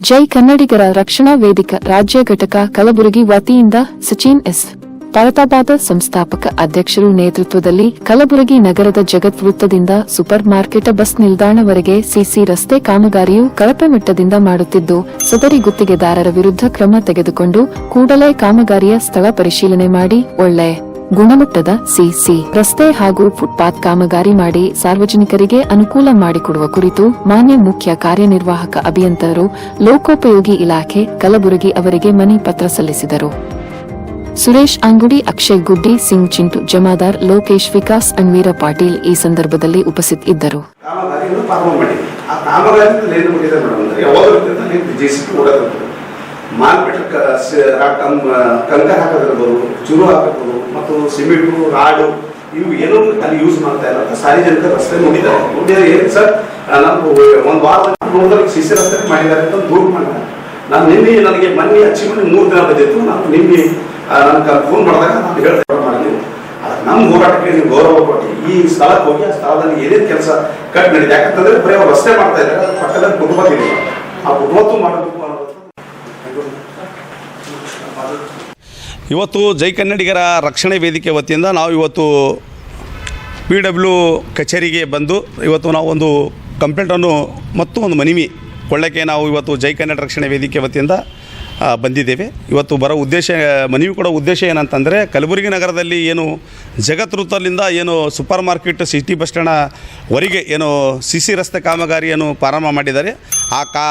ಜೈ ಕನ್ನಡಿಗರ ರಕ್ಷಣಾ ವೇದಿಕ ರಾಜ್ಯ ಘಟಕ ಕಲಬುರಗಿ ವತಿಯಿಂದ ಸಚಿನ್ ಎಸ್. ಪರತಾಬಾದ ಸಂಸ್ಥಾಪಕ ಅಧ್ಯಕ್ಷರು ನೇತೃತ್ವದಲ್ಲಿ ಕಲಬುರಗಿ ನಗರದ ಜಗತ್ ವೃತ್ತದಿಂದ ಸೂಪರ್ ಮಾರ್ಕೆಟ್ ಬಸ್ ನಿಲ್ದಾಣವರೆಗೆ ಸಿಸಿ ರಸ್ತೆ ಕಾಮಗಾರಿಯು ಕಳಪೆ ಮಟ್ಟದಿಂದ ಮಾಡುತ್ತಿದ್ದು, ಸದರಿ ಗುತ್ತಿಗೆದಾರರ ವಿರುದ್ಧ ಕ್ರಮ ತೆಗೆದುಕೊಂಡು ಕೂಡಲೇ ಕಾಮಗಾರಿಯ ಸ್ಥಳ ಪರಿಶೀಲನೆ ಮಾಡಿ ಒಳ್ಳೆ ಗುಣಮಟ್ಟದ ಸಿಸಿ ರಸ್ತೆ ಹಾಗೂ ಫುಟ್ಪಾತ್ ಕಾಮಗಾರಿ ಮಾಡಿ ಸಾರ್ವಜನಿಕರಿಗೆ ಅನುಕೂಲ ಮಾಡಿಕೊಡುವ ಕುರಿತು ಮಾನ್ಯ ಮುಖ್ಯ ಕಾರ್ಯನಿರ್ವಾಹಕ ಅಭಿಯಂತರರು ಲೋಕೋಪಯೋಗಿ ಇಲಾಖೆ ಕಲಬುರಗಿ ಅವರಿಗೆ ಮನವಿ ಪತ್ರ ಸಲ್ಲಿಸಿದರು. ಸುರೇಶ್ ಅಂಗುಡಿ, ಅಕ್ಷಯ್ ಗುಡ್ಡಿ, ಸಿಂಗ್ ಚಿಂಟು, ಜಮಾದಾರ್, ಲೋಕೇಶ್ ವಿಕಾಸ್, ಅನ್ವೀರ ಪಾಟೀಲ್ ಈ ಸಂದರ್ಭದಲ್ಲಿ ಉಪಸ್ಥಿತಿದ್ದರು. ಕಾಮಗಾರಿಯನ್ನು ಮಾರ್ಕೆಟ್ ಕಂಕರ್ ಹಾಕೋದಿರ್ಬೋದು ಚುರು ಹಾಕೋದು ಮತ್ತು ಸಿಮೆಂಟು, ರಾಡು, ಇವು ಏನೋ ಅಲ್ಲಿ ಯೂಸ್ ಮಾಡ್ತಾ ಇಲ್ಲ. ಸಾರ್ವಜನಿಕ ರಸ್ತೆ ನೋಡಿದ್ದಾರೆ. ನೋಡಿದ್ರೆ ಏನು ಸರ್? ನಾನು ಒಂದು ವಾರ ನೋಡಿದ್ರೆ ಸಿ ಸಿ ರಸ್ತೆ ಮಾಡಿದ್ದಾರೆ ಅಂತ ದೂರ ಮಾಡಿದ್ದಾರೆ. ನಾನು ನಿನ್ನೆ ನನಗೆ ಮೊನ್ನೆ ಅಚೀವ್ಮೆಂಟ್ ಮೂರು ದಿನ ಬಂದಿತ್ತು. ನಾನು ನಿನ್ನೆ ನನಗೆ ಫೋನ್ ಮಾಡಿದಾಗ ನಾನು ಹೇಳ್ತಾ ಮಾಡಿದ್ದೀನಿ ಅದಕ್ಕೆ ನಮ್ಮ ಹೋರಾಟಕ್ಕೆ ನೀವು ಗೌರವ ಕೊಟ್ಟು ಈ ಸ್ಥಳಕ್ಕೆ ಹೋಗಿ ಆ ಸ್ಥಳದಲ್ಲಿ ಏನೇನು ಕೆಲಸ ಕಟ್ ನಡೀದೆ ಯಾಕಂತಂದ್ರೆ ಬರೀ ಅವ್ರು ರಸ್ತೆ ಮಾಡ್ತಾ ಇದ್ದಾರೆ. ಪಕ್ಕದಲ್ಲಿ ಕುಟುಂಬ ಇದೆ ಆ ಕುಟುಂಬತ್ತು ಮಾಡಬೇಕು ಇವತ್ತು ಜೈ ಕನ್ನಡಿಗರ ರಕ್ಷಣೆ ವೇದಿಕೆ ವತಿಯಿಂದ ನಾವು ಇವತ್ತು ಪಿ ಡಬ್ಲ್ಯೂ ಕಚೇರಿಗೆ ಬಂದು ಇವತ್ತು ನಾವು ಒಂದು ಕಂಪ್ಲೇಂಟನ್ನು ಮತ್ತು ಒಂದು ಮನವಿ ಕೊಳ್ಳಕ್ಕೆ ನಾವು ಇವತ್ತು ಜೈ ಕನ್ನಡ ರಕ್ಷಣೆ ವೇದಿಕೆ ವತಿಯಿಂದ ಬಂದಿದ್ದೇವೆ. ಇವತ್ತು ಬರೋ ಉದ್ದೇಶ ಮನವಿ ಕೊಡೋ ಉದ್ದೇಶ ಏನಂತಂದರೆ, ಕಲಬುರಗಿ ನಗರದಲ್ಲಿ ಏನು ಜಗತ್ ವೃತ್ತದಿಂದ ಏನು ಸೂಪರ್ ಮಾರ್ಕೆಟ್, ಸಿಟಿ ಬಸ್ ಸ್ಟ್ಯಾಂಡ್ವರೆಗೆ ಏನು ಸಿ ಸಿ ರಸ್ತೆ ಕಾಮಗಾರಿಯನ್ನು ಪ್ರಾರಂಭ ಮಾಡಿದ್ದಾರೆ. ಆ ಕಾ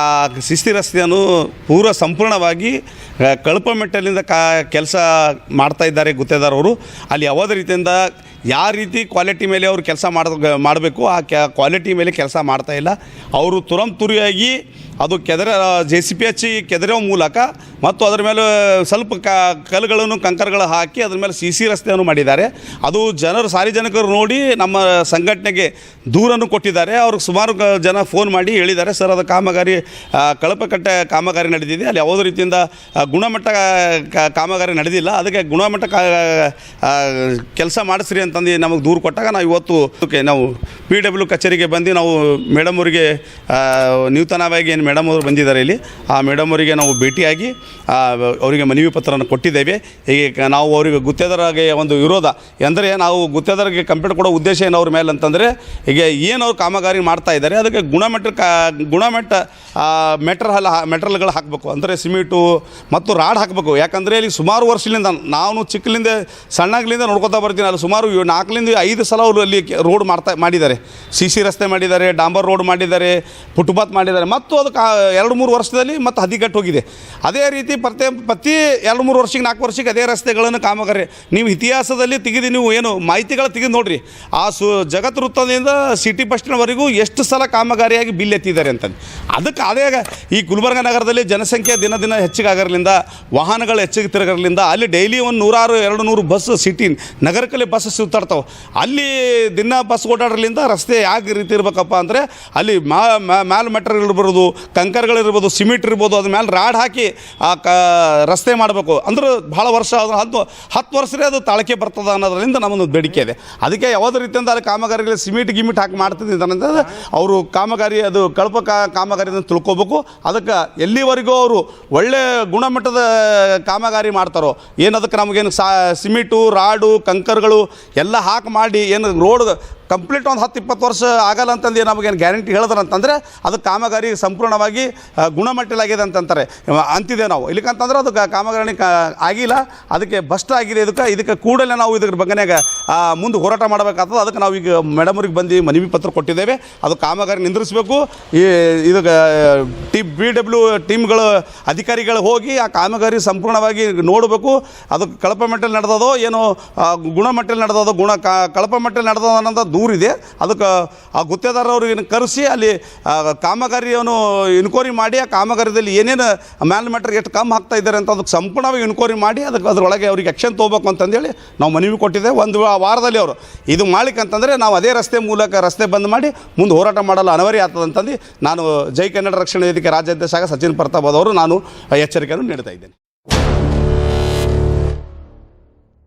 ಸಿ ರಸ್ತೆಯನ್ನು ಪೂರ ಸಂಪೂರ್ಣವಾಗಿ ಕಳಪ ಮೆಟ್ಟಲಿಂದ ಕಾ, ಕೆಲಸ ಮಾಡ್ತಾ ಇದ್ದಾರೆ ಗುತ್ತೇದಾರವರು ಅಲ್ಲಿ ಯಾವುದೇ ರೀತಿಯಿಂದ ಯಾವ ರೀತಿ ಕ್ವಾಲಿಟಿ ಮೇಲೆ ಅವರು ಕೆಲಸ ಮಾಡ ಮಾಡಬೇಕು, ಆ ಕ್ವಾಲಿಟಿ ಮೇಲೆ ಕೆಲಸ ಮಾಡ್ತಾ ಇಲ್ಲ. ಅವರು ತುರಂತುರಿಯಾಗಿ ಅದು ಕೆದರ ಜೆ ಸಿ ಪಿ ಹಚ್ಚಿ ಕೆದರೋ ಮೂಲಕ ಮತ್ತು ಅದರ ಮೇಲೆ ಸ್ವಲ್ಪ ಕ ಕಲ್ಲುಗಳನ್ನು ಕಂಕರ್ಗಳು ಹಾಕಿ ಅದ್ರ ಮೇಲೆ ಸಿ ಸಿ ರಸ್ತೆಯನ್ನು ಮಾಡಿದ್ದಾರೆ. ಅದು ಜನರು, ಸಾರ್ವಜನಿಕರು ನೋಡಿ ನಮ್ಮ ಸಂಘಟನೆಗೆ ದೂರನ್ನು ಕೊಟ್ಟಿದ್ದಾರೆ. ಅವ್ರಿಗೆ ಸುಮಾರು ಜನ ಫೋನ್ ಮಾಡಿ ಹೇಳಿದ್ದಾರೆ, ಸರ್, ಅದು ಕಾಮಗಾರಿ ಕಳಪೆ ಕಟ್ಟೆ ಕಾಮಗಾರಿ ನಡೆದಿದೆ. ಅಲ್ಲಿ ಯಾವುದೇ ರೀತಿಯಿಂದ ಗುಣಮಟ್ಟ ಕಾಮಗಾರಿ ನಡೆದಿಲ್ಲ. ಅದಕ್ಕೆ ಗುಣಮಟ್ಟ ಕೆಲಸ ಮಾಡಿಸ್ರಿ ಅಂತಂದು ನಮಗೆ ದೂರು ಕೊಟ್ಟಾಗ ನಾವು ಇವತ್ತು ನಾವು ಪಿ ಡಬ್ಲ್ಯೂ ಕಚೇರಿಗೆ ಬಂದು ನಾವು ಮೇಡಮ್ ಅವರಿಗೆ ನೂತನವಾಗಿ ಏನು ಮೇಡಮ್ ಅವರು ಬಂದಿದ್ದಾರೆ ಇಲ್ಲಿ. ಆ ಮೇಡಮ್ ಅವರಿಗೆ ನಾವು ಭೇಟಿಯಾಗಿ ಅವರಿಗೆ ಮನವಿ ಪತ್ರವನ್ನು ಕೊಟ್ಟಿದ್ದೇವೆ. ಹೀಗೆ ಕ- ನಾವು ಅವರಿಗೆ ಗುತ್ತೇದಾರರಿಗೆ ಒಂದು ವಿರೋಧ. ಎಂದರೆ ನಾವು ಗುತ್ತೇದಾರರಿಗೆ ಕಂಪ್ಲೇಂಟ್ ಕೊಡೋ ಉದ್ದೇಶ ಏನು ಅವ್ರ ಮೇಲೆ ಅಂತಂದರೆ ಈಗ ಏನು ಅವ್ರು ಕಾಮಗಾರಿ ಮಾಡ್ತಾ ಇದ್ದಾರೆ, ಅದಕ್ಕೆ ಗುಣಮಟ್ಟ ಕಾ, ಗುಣಮಟ್ಟ ಮೆಟ್ರ್ ಹಲ್ಲ ಮೆಟ್ರಲ್ಗಳು ಹಾಕಬೇಕು. ಅಂದರೆ ಸಿಮೆಂಟು ಮತ್ತು ರಾಡ್ ಹಾಕಬೇಕು. ಯಾಕಂದರೆ ಇಲ್ಲಿ ಸುಮಾರು ವರ್ಷದಿಂದ ನಾನು ಚಿಕ್ಕಲಿಂದ ಸಣ್ಣಗ್ಲಿಂದ ನೋಡ್ಕೊತಾ ಬರ್ತೀನಿ. ಅಲ್ಲಿ ಸುಮಾರು ನಾಲ್ಕಲಿಂದ ಐದು ಸಲ ಅವರು ಅಲ್ಲಿ ರೋಡ್ ಮಾಡ್ತಾ, ಮಾಡಿದ್ದಾರೆ. ಸಿ ಸಿ ರಸ್ತೆ ಮಾಡಿದ್ದಾರೆ, ಡಾಂಬರ್ ರೋಡ್ ಮಾಡಿದ್ದಾರೆ, ಫುಟ್ಪಾತ್ ಮಾಡಿದ್ದಾರೆ. ಮತ್ತು ಅದು ಎರಡು ಮೂರು ವರ್ಷದಲ್ಲಿ ಮತ್ತು ಹದಿಗಟ್ಟು ಹೋಗಿದೆ. ಅದೇ ರೀತಿ ಪ್ರತಿ ಪ್ರತಿ ಎರಡು ಮೂರು ವರ್ಷಕ್ಕೆ ನಾಲ್ಕು ವರ್ಷಕ್ಕೆ ಅದೇ ರಸ್ತೆಗಳನ್ನು ಕಾಮಗಾರಿ. ನೀವು ಇತಿಹಾಸದಲ್ಲಿ ತೆಗೆದು ನೀವು ಏನು ಮಾಹಿತಿಗಳು ತೆಗೆದು ನೋಡ್ರಿ. ಆ ಸು ಜಗತ್ ವೃತ್ತದಿಂದ ಸಿಟಿ ಬಸ್ಟಿನವರೆಗೂ ಎಷ್ಟು ಸಲ ಕಾಮಗಾರಿಯಾಗಿ ಬಿಲ್ ಎತ್ತಿದ್ದಾರೆ ಅಂತಂದು. ಅದಕ್ಕೆ ಅದೇ ಈ ಗುಲ್ಬರ್ಗ ನಗರದಲ್ಲಿ ಜನಸಂಖ್ಯೆ ದಿನ ದಿನ ಹೆಚ್ಚಿಗೆ ಆಗಿರಲಿಂದ, ವಾಹನಗಳು ಹೆಚ್ಚಿಗೆ ತಿರುಗಿರಲಿಂದ, ಅಲ್ಲಿ ಡೈಲಿ ಒಂದು ನೂರಾರು, ಎರಡು ನೂರು ಬಸ್ ಸಿಟಿ ನಗರಕ್ಕಲ್ಲಿ ಬಸ್ ಸುತ್ತಾಡ್ತಾವೆ. ಅಲ್ಲಿ ದಿನ ಬಸ್ ಓಡಾಡ್ರಲಿಂದ ರಸ್ತೆ ಯಾವ ರೀತಿ ಇರಬೇಕಪ್ಪ ಅಂದರೆ, ಅಲ್ಲಿ ಮ್ಯಾಲ್ ಮೆಟ್ರ್ ಇರ್ಬೋದು ಕಂಕರ್ಗಳಿರ್ಬೋದು, ಸಿಮೆಂಟ್ ಇರ್ಬೋದು ಅದ್ರ ಮೇಲೆ ರಾಡ್ ಹಾಕಿ ಕ ರಸ್ತೆ ಮಾಡಬೇಕು. ಅಂದ್ರೆ ಭಾಳ ವರ್ಷ ಆದ್ರೆ ಹತ್ತು ಹತ್ತು ವರ್ಷರೇ ಅದು ತಾಳಕೆ ಬರ್ತದೆ ಅನ್ನೋದರಿಂದ ನಮ್ಮೊಂದು ಬೇಡಿಕೆ ಇದೆ. ಅದಕ್ಕೆ ಯಾವುದೇ ರೀತಿಯಿಂದ ಅಲ್ಲಿ ಕಾಮಗಾರಿಗಳಿಗೆ ಸಿಮೆಂಟ್ ಗಿಮಿಟ್ ಹಾಕಿ ಮಾಡ್ತಿದ್ದಾರೆ ಅವರು ಕಾಮಗಾರಿ ಅದು ಕಳಪ ಕಾಮಗಾರಿಯನ್ನು ತಿಳ್ಕೊಬೇಕು. ಅದಕ್ಕೆ ಎಲ್ಲಿವರೆಗೂ ಅವರು ಒಳ್ಳೆ ಗುಣಮಟ್ಟದ ಕಾಮಗಾರಿ ಮಾಡ್ತಾರೋ, ಏನದಕ್ಕೆ ನಮಗೇನು ಸಾ, ಸಿಮೆಂಟು, ರಾಡು, ಕಂಕರ್ಗಳು ಎಲ್ಲ ಹಾಕಿ ಮಾಡಿ ಏನು ರೋಡ್ ಕಂಪ್ಲೀಟ್ ಒಂದು ಹತ್ತು ಇಪ್ಪತ್ತು ವರ್ಷ ಆಗಲ್ಲ ಅಂತಂದು ನಮಗೇನು ಗ್ಯಾರಂಟಿ ಹೇಳಿದ್ರೆ ಅಂತಂದರೆ ಅದು ಕಾಮಗಾರಿ ಸಂಪೂರ್ಣವಾಗಿ ಗುಣಮಟ್ಟಲಾಗಿದೆ ಅಂತಂತಾರೆ. ಅಂತಿದೆ ನಾವು. ಇಲ್ಲಿಕಂತಂದ್ರೆ ಅದು ಕಾಮಗಾರಿ ಆಗಿಲ್ಲ. ಅದಕ್ಕೆ ಬಸ್ಟ್ ಆಗಿದೆ ಇದಕ್ಕೆ. ಇದಕ್ಕೆ ಕೂಡಲೇ ನಾವು ಇದ್ರ ಬಗ್ಗೆನಾಗ ಮುಂದೆ ಹೋರಾಟ ಮಾಡಬೇಕಾಗ್ತದೆ. ಅದಕ್ಕೆ ನಾವು ಈಗ ಮೇಡಮ್ ಅವ್ರಿಗೆ ಬಂದು ಮನವಿ ಪತ್ರ ಕೊಟ್ಟಿದ್ದೇವೆ. ಅದು ಕಾಮಗಾರಿ ನಿಂದ್ರಿಸಬೇಕು. ಈ ಇದಕ್ಕೆ ಟಿ, ಬಿ ಡಬ್ಲ್ಯೂ ಟೀಮ್ಗಳು, ಅಧಿಕಾರಿಗಳು ಹೋಗಿ ಆ ಕಾಮಗಾರಿ ಸಂಪೂರ್ಣವಾಗಿ ನೋಡಬೇಕು. ಅದು ಕಳಪ ಮಟ್ಟಲ್ಲಿ ನಡೆದದೋ, ಏನೋ ಗುಣಮಟ್ಟಲ್ಲಿ ನಡೆದದೋ, ಗುಣ ಕಳಪ ಮಟ್ಟಲ್ಲಿ ನಡೆದೋ ಅನ್ನೋದು ದೂರ ಇದೆ ಅದಕ್ಕೆ ಆ ಗುತ್ತೇದಾರವ್ರಿಗೆ ಕರೆಸಿ ಅಲ್ಲಿ ಕಾಮಗಾರಿಯನ್ನು ಇನ್ಕ್ವೈರಿ ಮಾಡಿ, ಆ ಕಾಮಗಾರಿಯಲ್ಲಿ ಏನೇನು ಮ್ಯಾಲ್ ಮ್ಯಾಟ್ರಿಗೆ ಎಷ್ಟು ಕಮ್ಮಿ ಹಾಕ್ತಾ ಇದ್ದಾರೆ ಅಂತ ಅದಕ್ಕೆ ಸಂಪೂರ್ಣವಾಗಿ ಇನ್ಕ್ವೈರಿ ಮಾಡಿ, ಅದಕ್ಕೆ ಅದರೊಳಗೆ ಅವ್ರಿಗೆ ಆ್ಯಕ್ಷನ್ ತೊಗೋಬೇಕು ಅಂತಂದೇಳಿ ನಾವು ಮನವಿ ಕೊಟ್ಟಿದ್ದೆ ಒಂದು ವಾರದಲ್ಲಿ ಅವರು, ಇದು ಮಾಡ್ಲಿಕ್ಕಂತಂದರೆ ನಾವು ಅದೇ ರಸ್ತೆ ಮೂಲಕ ರಸ್ತೆ ಬಂದ್ ಮಾಡಿ ಮುಂದೆ ಹೋರಾಟ ಮಾಡಲು ಅನವರಿ ಆಗ್ತದೆ ಅಂತಂದು ನಾನು ಜೈ ಕನ್ನಡ ರಕ್ಷಣಾ ವೇದಿಕೆ ರಾಜ್ಯಾಧ್ಯಕ್ಷ ಸಚಿನ್ ಪ್ರತಾಪ್ ಅವರು ನಾನು ಎಚ್ಚರಿಕೆಯನ್ನು ನೀಡ್ತಾ ಇದ್ದೇನೆ.